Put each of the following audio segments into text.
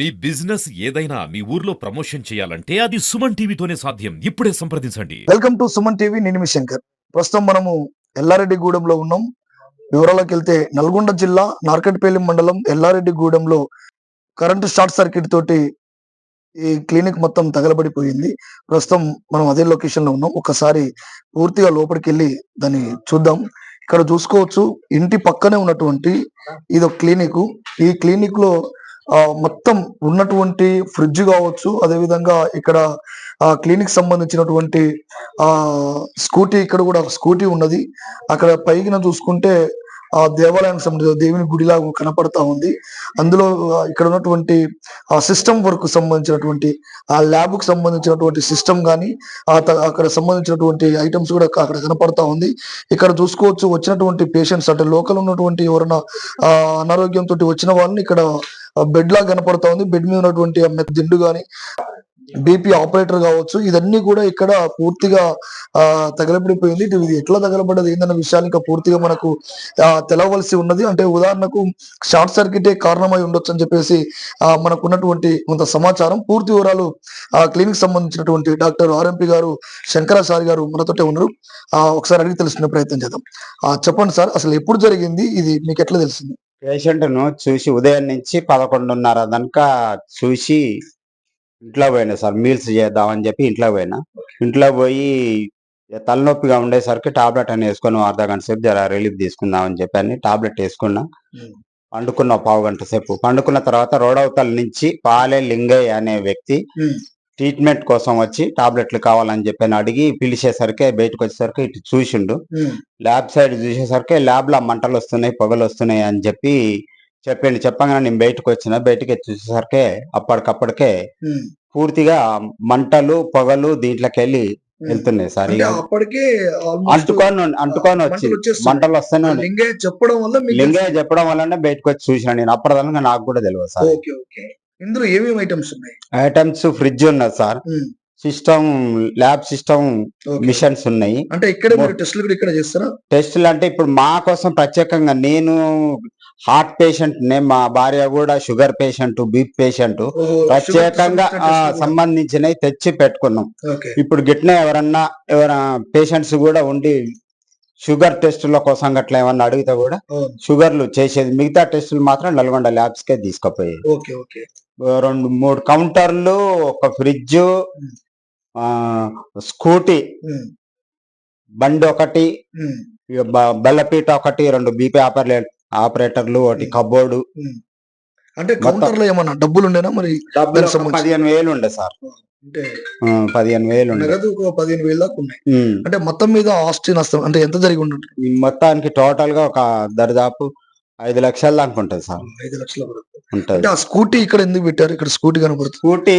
మీ business ఏదైనా మీ ఊర్లో promotion చేయాలంటే అది సుమన్ టీవీతోనే సాధ్యం. ఇప్పుడే సంప్రదించండి. వెల్కమ్ టు సుమన్ టీవీ నేను మీ శంకర్. ప్రస్తుతం మనము ఎల్లారెడ్డిగూడెంలో ఉన్నాం. వివరాలకు వెళ్తే నల్గొండ జిల్లా నార్కట్పల్లి మండలం ఎల్లారెడ్డిగూడెంలో కరెంటు షార్ట్ సర్క్యూట్ తోటి ఈ క్లినిక్ మొత్తం తగలబడిపోయింది. ప్రస్తుతం మనం అదే లొకేషన్లో ఉన్నాం. ఒకసారి పూర్తిగా లోపలికి వెళ్ళి దాన్ని చూద్దాం. ఇక్కడ చూసుకోవచ్చు. ఇంటి పక్కనే ఉన్నటువంటి ఇది ఒక క్లినిక్. ఈ క్లినిక్లో మొత్తం ఉన్నటువంటి ఫ్రిడ్జ్ కావచ్చు అదే విధంగా ఇక్కడ ఆ క్లినిక్ సంబంధించినటువంటి ఆ స్కూటీ ఇక్కడ కూడా ఒక స్కూటీ ఉన్నది. అక్కడ పైకిన చూసుకుంటే ఆ దేవాలయానికి సంబంధించిన దేవుని గుడిలాగా కనపడతా ఉంది. అందులో ఇక్కడ ఉన్నటువంటి ఆ సిస్టమ్ వర్క్ సంబంధించినటువంటి ఆ ల్యాబ్కు సంబంధించినటువంటి సిస్టమ్ గానీ ఆ అక్కడ సంబంధించినటువంటి ఐటమ్స్ కూడా అక్కడ కనపడతా ఉంది. ఇక్కడ చూసుకోవచ్చు వచ్చినటువంటి పేషెంట్స్ అంటే లోకల్ ఉన్నటువంటి ఎవరైనా ఆ అనారోగ్యంతో వచ్చిన వాళ్ళని ఇక్కడ బెడ్ లా కనపడతా ఉంది. బెడ్ మీద ఉన్నటువంటి దిండు గాని బీపీ ఆపరేటర్ కావచ్చు. ఇదన్నీ కూడా ఇక్కడ పూర్తిగా ఆ తగలబడిపోయింది. ఇది ఇది ఎట్లా తగలబడ్డది ఏందన్న విషయాన్ని ఇంకా పూర్తిగా మనకు తెలవలసి ఉన్నది. అంటే ఉదాహరణకు షార్ట్ సర్క్యూటే కారణమై ఉండొచ్చు అని చెప్పేసి ఆ మనకు ఉన్నటువంటి కొంత సమాచారం. పూర్తి వివరాలు ఆ క్లినిక్ సంబంధించినటువంటి డాక్టర్ ఆర్ఎంపి గారు శంకరాచారి గారు మనతోటే ఉన్నారు. ఆ ఒకసారి అడిగి తెలుసుకునే ప్రయత్నం చేద్దాం. ఆ చెప్పండి సార్ అసలు ఎప్పుడు జరిగింది? ఇది మీకు ఎట్లా తెలిసింది? పేషెంట్ను చూసి ఉదయం నుంచి పదకొండున్నర దాకా చూసి ఇంట్లో పోయినా సార్ మీల్స్ చేద్దామని చెప్పి ఇంట్లో పోయినా. ఇంట్లో పోయి తలనొప్పిగా ఉండేసరికి టాబ్లెట్ అని వేసుకొని అర్ధ గంట సేపు జర రిలీఫ్ తీసుకుందామని చెప్పి అని టాబ్లెట్ వేసుకున్నా. పండుకున్న పావు గంట సేపు. పండుకున్న తర్వాత రోడవతల నుంచి పాలే లింగయ్య అనే వ్యక్తి ట్రీట్మెంట్ కోసం వచ్చి టాబ్లెట్లు కావాలని చెప్పి అని అడిగి పిలిచేసరికి బయటకు వచ్చేసరికి ఇటు చూసిండు. ల్యాబ్ సైడ్ చూసేసరికి ల్యాబ్లో మంటలు వస్తున్నాయి పొగలు వస్తున్నాయి అని చెప్పి చెప్పిండు చెప్పగానే నేను బయటకు వచ్చిన బయటకి చూసేసరికి అప్పటికప్పటికే పూర్తిగా మంటలు పొగలు దీంట్లోకి వెళ్ళి వెళ్తున్నాయి సార్. అప్పటికే అంటుకొని అంటుకొని వచ్చి. మంటలు వస్తూనే. లింగయ్య చెప్పడం వల్ల లింగయ్య చెప్పడం వల్లనే బయటకు వచ్చి చూసిన నేను. అప్పటిదాకా నాకు కూడా తెలియదు సార్. ఇందులో ఏమేమి ఐటమ్స్ ఉన్నాయి? ఐటమ్స్ ఫ్రిడ్జ్ ఉన్నది sir. System lab system. Machines ఉన్నాయి. అంటే ఇక్కడే టెస్టులు కూడా ఇక్కడ చేస్తారా? టెస్టులు అంటే ఇప్పుడు మా కోసం ప్రత్యేకంగా నేను హార్ట్ పేషెంట్ నే మా భార్య కూడా షుగర్ పేషెంట్ బీపీ పేషెంట్. ప్రత్యేకంగా. సంబంధించినవి తెచ్చి పెట్టుకున్నాం. ఇప్పుడు గిట్నే ఎవరన్నా ఎవరైనా పేషెంట్స్ కూడా ఉండి షుగర్ టెస్టుల కోసం గట్లా ఏమన్నా అడిగితే కూడా. షుగర్లు చేసేది మిగతా టెస్టులు మాత్రం నల్గొండ ల్యాబ్స్ కే తీసుకుపోయేది రెండు మూడు కౌంటర్లు ఒక ఫ్రిడ్జ్ స్కూటీ బండి ఒకటి బల్లపీట ఒకటి రెండు బీపీ ఆపరేటర్ ఆపరేటర్లు ఒకటి కబోర్డు. అంటే కౌంటర్లో ఏమన్నా డబ్బులు ఉండేనా మరి డబ్బులు పదిహేను వేలు ఉండే సార్ అంటే పదిహేను వేలు నగదు ఒక పదిహేను వేల దాకా ఉన్నాయి. అంటే మొత్తం మీద ఆస్తి నష్టం అంటే ఎంత జరిగి ఉంటుంది మొత్తానికి టోటల్గా ఒక దరిదాపు ఐదు లక్షల దాకా ఉంటుంది సార్. ఐదు లక్షల వరకు. ఉంటది. అంటే ఆ స్కూటీ ఇక్కడ ఎందుకు పెట్టారు? ఇక్కడ స్కూటీ కనబడుతుంది. స్కూటీ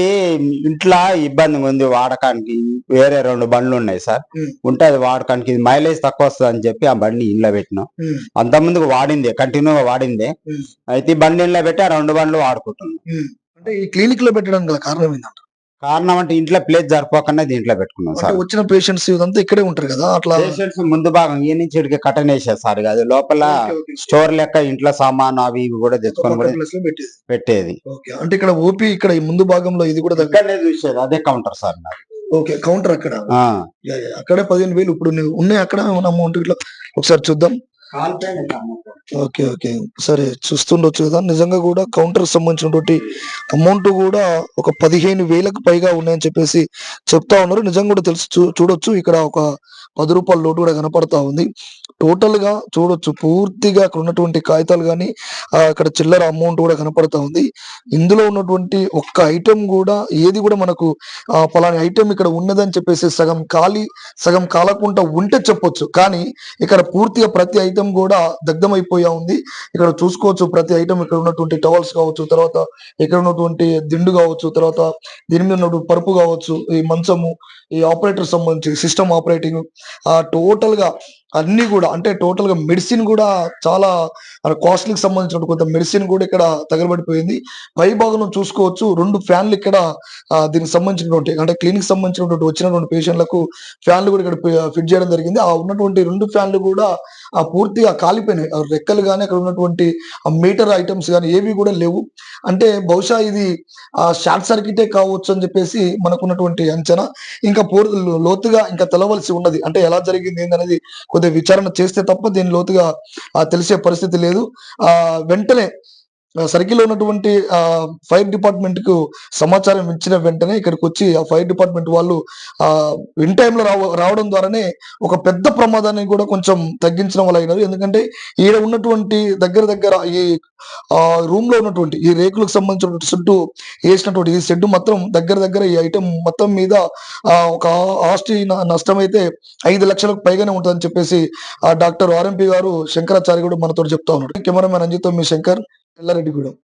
ఇంట్లో ఇబ్బంది ఉంది వాడకానికి. వేరే రెండు బండ్లు ఉన్నాయి సార్. ఉమ్. ఉంటే అది వాడకానికి. ఇది మైలేజ్ తక్కువ వస్తుంది అని చెప్పి ఆ బండి ఇంట్లో పెట్టినాం. ఉమ్, అంత ముందుకు వాడిందే కంటిన్యూగా వాడిందే. ఉమ్, అయితే ఈ బండి ఇంట్లో పెట్టి ఆ రెండు బండ్లు వాడుకుంటున్నాం. ఉమ్. అంటే ఈ క్లినిక్లో పెట్టడానికి గల కారణం ఏంటంటే కారణం అంటే ఇంట్లో ప్లేస్ సరిపోకుండా దీంట్లో పెట్టుకున్నాం సార్. వచ్చిన పేషెంట్స్ ఇదంతా ఇక్కడే ఉంటారు కదా అట్లా పేషెంట్స్ ముందు భాగం ఈ నుంచి ఇడికి కటన్ వేసేది సార్ అది లోపల. స్టోర్ లెక్క ఇంట్లో సామాను అవి ఇవి కూడా తెచ్చుకొని పెట్టేది. అంటే ఇక్కడ ఓపీ ఇక్కడ ఈ ముందు భాగంలో ఇది కూడా దగ్గర చూసేది అదే కౌంటర్ సార్ నాది. ఓకే కౌంటర్ అక్కడ. అక్కడే పదిహేను వేలు ఇప్పుడు ఉన్నాయి అక్కడ అమౌంట్ ఇట్లా ఒకసారి చూద్దాం. Okay okay. సరే చూస్తుండొచ్చు కదా. నిజంగా కూడా కౌంటర్ సంబంధించినటువంటి అమౌంట్ కూడా ఒక పదిహేను వేలకు పైగా ఉన్నాయని చెప్పేసి చెప్తా ఉన్నారు. నిజంగా కూడా తెలుసు చూడొచ్చు. ఇక్కడ ఒక పది రూపాయల నోటు కూడా కనపడతా ఉంది. టోటల్గా చూడొచ్చు పూర్తిగా అక్కడ ఉన్నటువంటి కాగితాలు కానీ అక్కడ చిల్లర అమౌంట్ కూడా కనపడతా ఉంది. ఇందులో ఉన్నటువంటి ఒక్క ఐటెం కూడా ఏది కూడా మనకు ఆ పలాని ఐటెం ఇక్కడ ఉన్నదని చెప్పేసి సగం కాలి సగం కాలకుండా ఉంటే చెప్పొచ్చు. కానీ ఇక్కడ పూర్తిగా ప్రతి ఐటెం కూడా దగ్ధమైపోయా ఉంది. ఇక్కడ చూసుకోవచ్చు ప్రతి ఐటమ్ ఇక్కడ ఉన్నటువంటి టవల్స్ కావచ్చు తర్వాత ఇక్కడ ఉన్నటువంటి దిండు కావచ్చు తర్వాత దీని మీద ఉన్నటువంటి పరుపు కావచ్చు ఈ మంచము ఈ ఆపరేటర్ సంబంధించి సిస్టమ్ ఆపరేటింగ్ ఆ టోటల్గా అన్ని కూడా అంటే టోటల్గా మెడిసిన్ కూడా చాలా కాస్ట్లీకి సంబంధించిన కొంత మెడిసిన్ కూడా ఇక్కడ తగలబడిపోయింది. పై చూసుకోవచ్చు రెండు ఫ్యాన్లు ఇక్కడ దీనికి సంబంధించినటువంటి అంటే క్లినిక్ సంబంధించినటువంటి వచ్చినటువంటి పేషెంట్లకు ఫ్యాన్లు కూడా ఇక్కడ ఫిట్ చేయడం జరిగింది. ఆ ఉన్నటువంటి రెండు ఫ్యాన్లు కూడా ఆ పూర్తిగా కాలిపోయినాయి. ఆ రెక్కలు కానీ అక్కడ ఉన్నటువంటి ఆ మీటర్ ఐటమ్స్ కానీ ఏవి కూడా లేవు. అంటే బహుశా ఇది ఆ షార్ట్ సర్క్యూటే కావచ్చు అని చెప్పేసి మనకున్నటువంటి అంచనా. ఇంకా పూర్తి లోతుగా ఇంకా తెలవలసి ఉన్నది. అంటే ఎలా జరిగింది ఏందనేది కొద్దిగా విచారణ చేస్తే తప్ప దీని లోతుగా ఆ, తెలిసే పరిస్థితి లేదు. ఆ వెంటనే సర్కిల్ ఉన్నటువంటి ఆ ఫైర్ డిపార్ట్మెంట్కు సమాచారం ఇచ్చిన వెంటనే ఇక్కడికి వచ్చి ఆ ఫైర్ డిపార్ట్మెంట్ వాళ్ళు ఆ ఇన్ టైంలో రావ రావడం ద్వారానే ఒక పెద్ద ప్రమాదాన్ని కూడా కొంచెం తగ్గించడం వల్ల అయినారు ఎందుకంటే ఈడ ఉన్నటువంటి దగ్గర దగ్గర ఈ ఆ రూమ్లో ఉన్నటువంటి ఈ రేకులకు సంబంధించినటువంటి షెడ్ వేసినటువంటి ఈ షెడ్ మొత్తం దగ్గర దగ్గర ఈ ఐటమ్ మొత్తం మీద ఆ ఒక ఆస్తి నష్టం అయితే ఐదు లక్షలకు పైగానే ఉంటుందని చెప్పేసి ఆ డాక్టర్ ఆర్ఎంపీ గారు శంకరాచార్య కూడా మనతో చెప్తా ఉన్నాడు. కెమెరామెన్ అంజితో మీ శంకర్. எல்லாம் ரெடி கூடும்